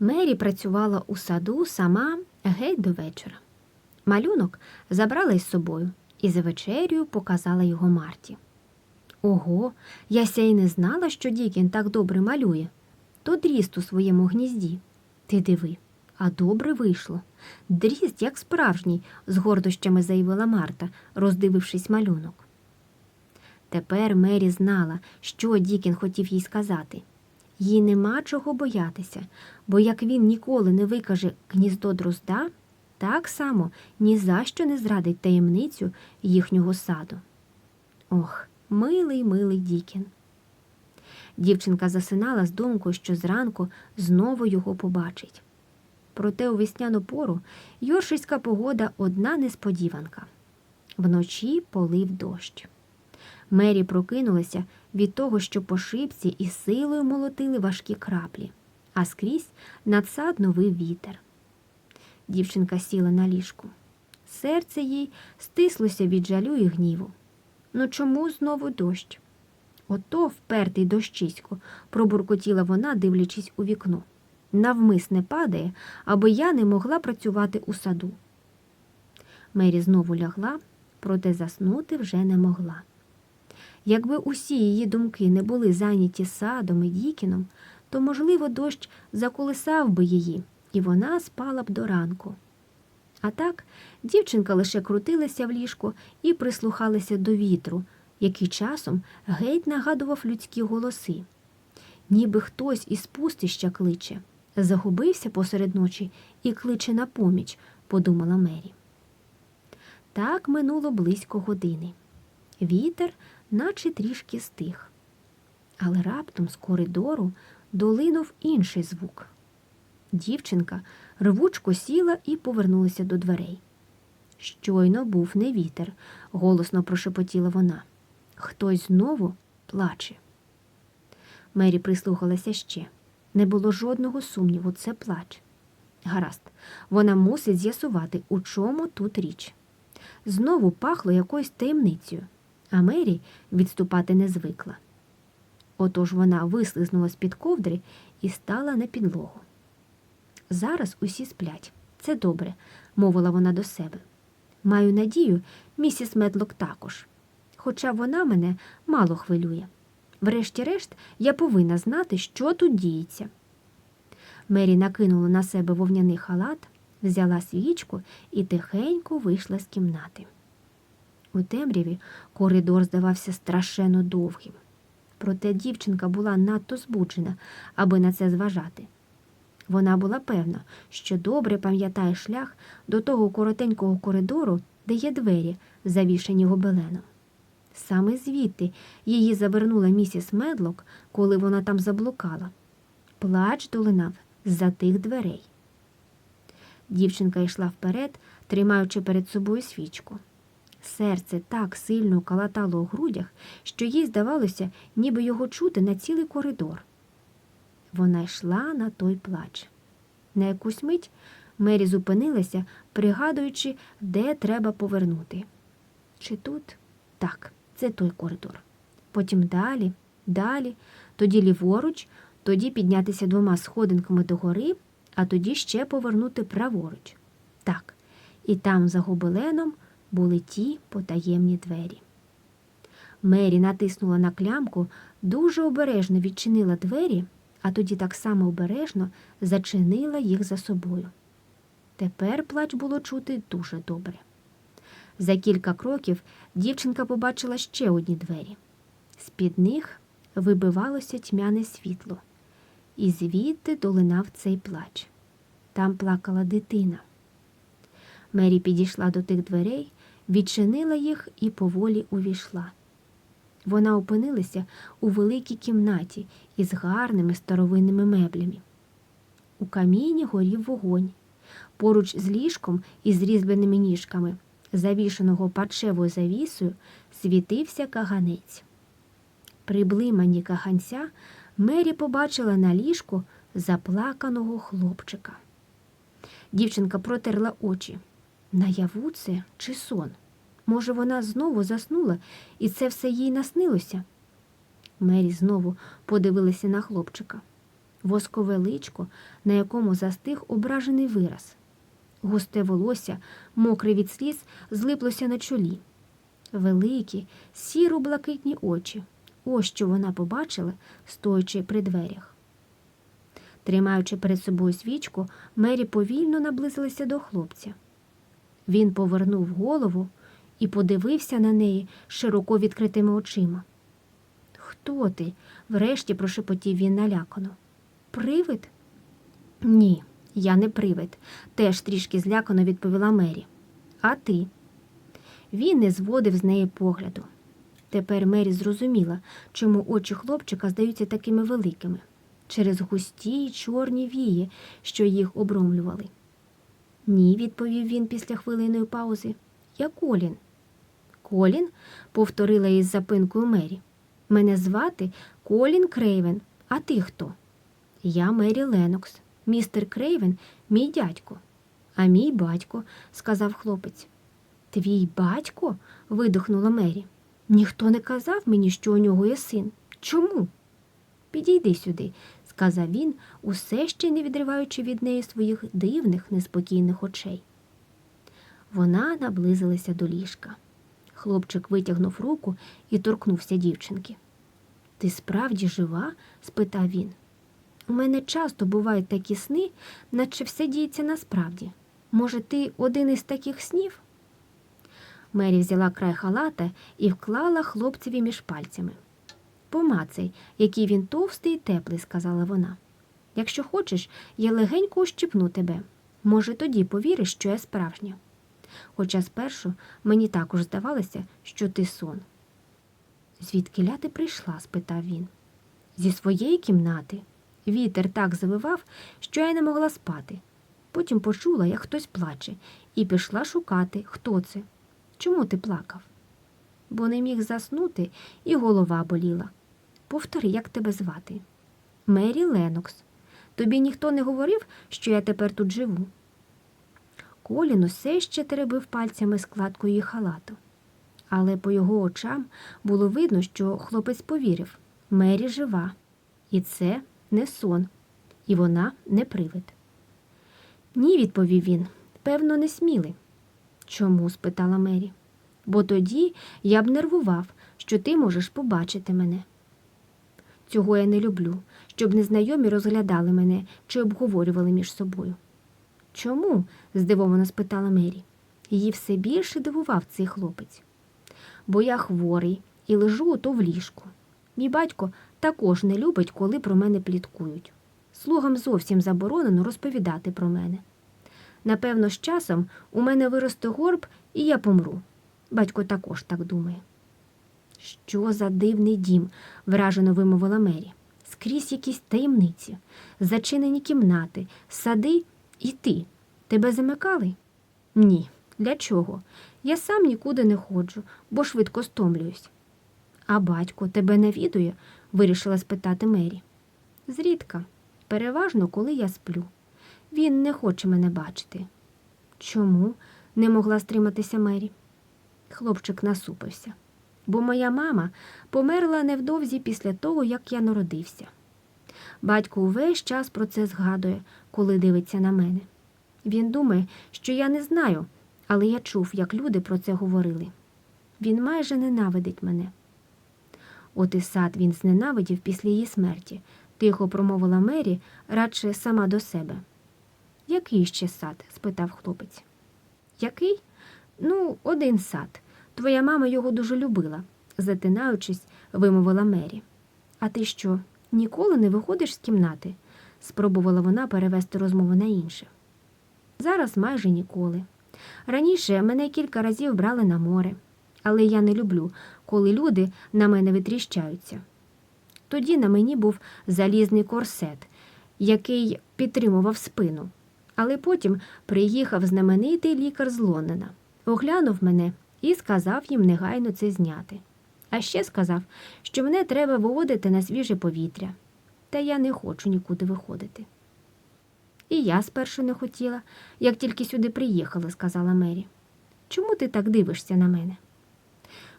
Мері працювала у саду сама геть до вечора. Малюнок забрала із собою і за вечерю показала його Марті. Ого, яся й не знала, що Дікін так добре малює. То дріст у своєму гнізді. Ти диви, а добре вийшло. Дріст, як справжній, з гордощами заявила Марта, роздивившись малюнок. Тепер Мері знала, що Дікін хотів їй сказати. Їй нема чого боятися, бо як він ніколи не викаже гніздо дрозда, так само ні за що не зрадить таємницю їхнього саду. Ох, милий, милий Дікін. Дівчинка засинала з думкою, що зранку знову його побачить. Проте у весняну пору йоршиська погода одна несподіванка. Вночі полив дощ. Мері прокинулася від того, що по шибці і силою молотили важкі краплі, а скрізь надсадно вив вітер. Дівчинка сіла на ліжку. Серце їй стислося від жалю і гніву. Ну чому знову дощ? Ото впертий дощисько, пробуркотіла вона, дивлячись у вікно. Навмисне падає, аби я не могла працювати у саду. Мері знову лягла, проте заснути вже не могла. Якби усі її думки не були зайняті садом і Дікіном, то, можливо, дощ заколисав би її, і вона спала б до ранку. А так дівчинка лише крутилася в ліжку і прислухалася до вітру, який часом геть нагадував людські голоси. Ніби хтось із пустища кличе, загубився посеред ночі і кличе на поміч, подумала Мері. Так минуло близько години. Вітер наче трішки стих. Але раптом з коридору долинув інший звук. Дівчинка рвучко сіла і повернулася до дверей. Щойно був не вітер, голосно прошепотіла вона. Хтось знову плаче. Мері прислухалася ще. Не було жодного сумніву, це плач. Гаразд, вона мусить з'ясувати, у чому тут річ. Знову пахло якоюсь таємницею а Мері відступати не звикла. Отож вона вислизнула з-під ковдри і стала на підлогу. Зараз усі сплять. Це добре, мовила вона до себе. Маю надію, місіс Медлок також. Хоча вона мене мало хвилює. Врешті-решт, я повинна знати, що тут діється. Мері накинула на себе вовняний халат, взяла свічку і тихенько вийшла з кімнати. У темряві коридор здавався страшенно довгим. Проте дівчинка була надто збуджена, аби на це зважати. Вона була певна, що добре пам'ятає шлях до того коротенького коридору, де є двері, завішані гобеленом. Саме звідти її завернула місіс Медлок, коли вона там заблукала. Плач долинав з-за тих дверей. Дівчинка йшла вперед, тримаючи перед собою свічку. Серце так сильно калатало у грудях, що їй здавалося, ніби його чути на цілий коридор. Вона йшла на той плач. На якусь мить Мері зупинилася, пригадуючи, де треба повернути. Чи тут? Так, це той коридор. Потім далі, далі, тоді ліворуч, тоді піднятися двома сходинками догори, а тоді ще повернути праворуч. Так, і там за гобеленом були ті потаємні двері. Мері натиснула на клямку, дуже обережно відчинила двері, а тоді так само обережно зачинила їх за собою. Тепер плач було чути дуже добре. За кілька кроків дівчинка побачила ще одні двері. З-під них вибивалося тьмяне світло, і звідти долинав цей плач. Там плакала дитина. Мері підійшла до тих дверей, відчинила їх і поволі увійшла. Вона опинилася у великій кімнаті із гарними старовинними меблями. У каміні горів вогонь. Поруч з ліжком із різьбленими ніжками, завішаного парчевою завісою, світився каганець. При блиманні каганця Мері побачила на ліжку заплаканого хлопчика. Дівчинка протерла очі. Наяву це чи сон? Може, вона знову заснула, і це все їй наснилося? Мері знову подивилася на хлопчика. воскове личко, на якому застиг ображений вираз. Густе волосся, мокре від сліз, злиплося на чолі. Великі, сіро-блакитні очі. Ось що вона побачила, стоячи при дверях. Тримаючи перед собою свічку, Мері повільно наблизилася до хлопця. Він повернув голову і подивився на неї широко відкритими очима. Хто ти? врешті прошепотів він налякано. Привид? Ні, я не привид, теж трішки злякано відповіла Мері. А ти? Він не зводив з неї погляду. Тепер Мері зрозуміла, чому очі хлопчика здаються такими великими через густі й чорні вії, що їх обромлювали. Ні, відповів він після хвилиної паузи. Я Колін. Колін? повторила із запинкою Мері. Мене звати Колін Крейвен. А ти хто? Я Мері Ленокс. Містер Крейвен мій дядько. А мій батько, сказав хлопець. Твій батько? видихнула Мері. Ніхто не казав мені, що у нього є син. Чому? Підійди сюди, сказав він, усе ще не відриваючи від неї своїх дивних, неспокійних очей. Вона наблизилася до ліжка. Хлопчик витягнув руку і торкнувся дівчинки. Ти справді жива? спитав він. У мене часто бувають такі сни, наче все діється насправді. Може, ти один із таких снів? Мері взяла край халата і вклала хлопцеві між пальцями. Помацай, який він товстий і теплий, сказала вона. Якщо хочеш, я легенько ущипну тебе. Може, тоді повіриш, що я справжня. Хоча спершу мені також здавалося, що ти сон. Звідки ля ти прийшла? спитав він. Зі своєї кімнати. Вітер так завивав, що я не могла спати. Потім почула, як хтось плаче, і пішла шукати, хто це. Чому ти плакав? Бо не міг заснути, і голова боліла. Повтори, як тебе звати? Мері Ленокс. Тобі ніхто не говорив, що я тепер тут живу. Колін усе ще теребив пальцями складку її халату. Але по його очам було видно, що хлопець повірив Мері жива, і це не сон, і вона не привид. Ні, відповів він, певно, не сміли. Чому? спитала Мері. Бо тоді я б нервував, що ти можеш побачити мене. Цього я не люблю, щоб незнайомі розглядали мене чи обговорювали між собою. Чому? здивовано спитала Мері. Її все більше дивував цей хлопець. Бо я хворий і лежу ото в ліжку. Мій батько також не любить, коли про мене пліткують. Слугам зовсім заборонено розповідати про мене. Напевно, з часом у мене виросте горб, і я помру. Батько також так думає. Що за дивний дім, вражено вимовила Мері. Скрізь якісь таємниці, зачинені кімнати, сади і ти. Тебе замикали? Ні. Для чого? Я сам нікуди не ходжу, бо швидко стомлююсь. А батько тебе навідує? вирішила спитати Мері. Зрідка, переважно, коли я сплю. Він не хоче мене бачити. Чому? не могла стриматися Мері. Хлопчик насупився. Бо моя мама померла невдовзі після того, як я народився. Батько увесь час про це згадує, коли дивиться на мене. Він думає, що я не знаю, але я чув, як люди про це говорили. Він майже ненавидить мене. От і сад він зненавидів після її смерті, тихо промовила Мері, радше сама до себе. Який ще сад? спитав хлопець. Який? Ну, один сад. Твоя мама його дуже любила, затинаючись, вимовила Мері. А ти що, ніколи не виходиш з кімнати? спробувала вона перевести розмову на інше. Зараз майже ніколи. Раніше мене кілька разів брали на море, але я не люблю, коли люди на мене витріщаються. Тоді на мені був залізний корсет, який підтримував спину. Але потім приїхав знаменитий лікар з Лондона, оглянув мене і сказав їм негайно це зняти. А ще сказав, що мене треба виводити на свіже повітря, та я не хочу нікуди виходити. І я спершу не хотіла, як тільки сюди приїхала, сказала Мері. Чому ти так дивишся на мене?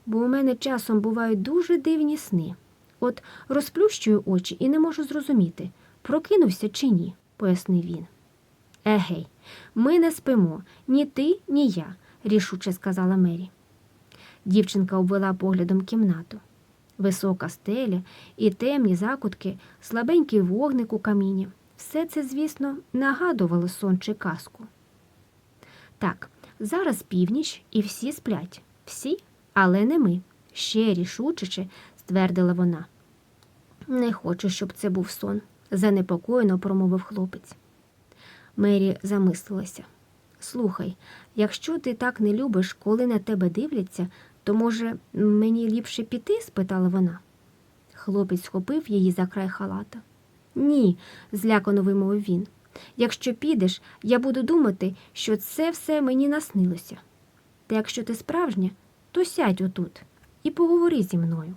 Бо у мене часом бувають дуже дивні сни. От розплющую очі і не можу зрозуміти, прокинувся чи ні, пояснив він. Егей, ми не спимо, ні ти, ні я, рішуче сказала Мері. Дівчинка обвела поглядом кімнату. Висока стеля і темні закутки, слабенький вогник у каміні. Все це, звісно, нагадувало сон чи казку. Так, зараз північ і всі сплять. Всі, але не ми. Ще рішучече, ствердила вона. Не хочу, щоб це був сон, занепокоєно промовив хлопець. Мері замислилася. Слухай, якщо ти так не любиш, коли на тебе дивляться, то, може, мені ліпше піти? спитала вона. Хлопець схопив її за край халата. Ні, злякано вимовив він. Якщо підеш, я буду думати, що це все мені наснилося. Та якщо ти справжня, то сядь отут і поговори зі мною.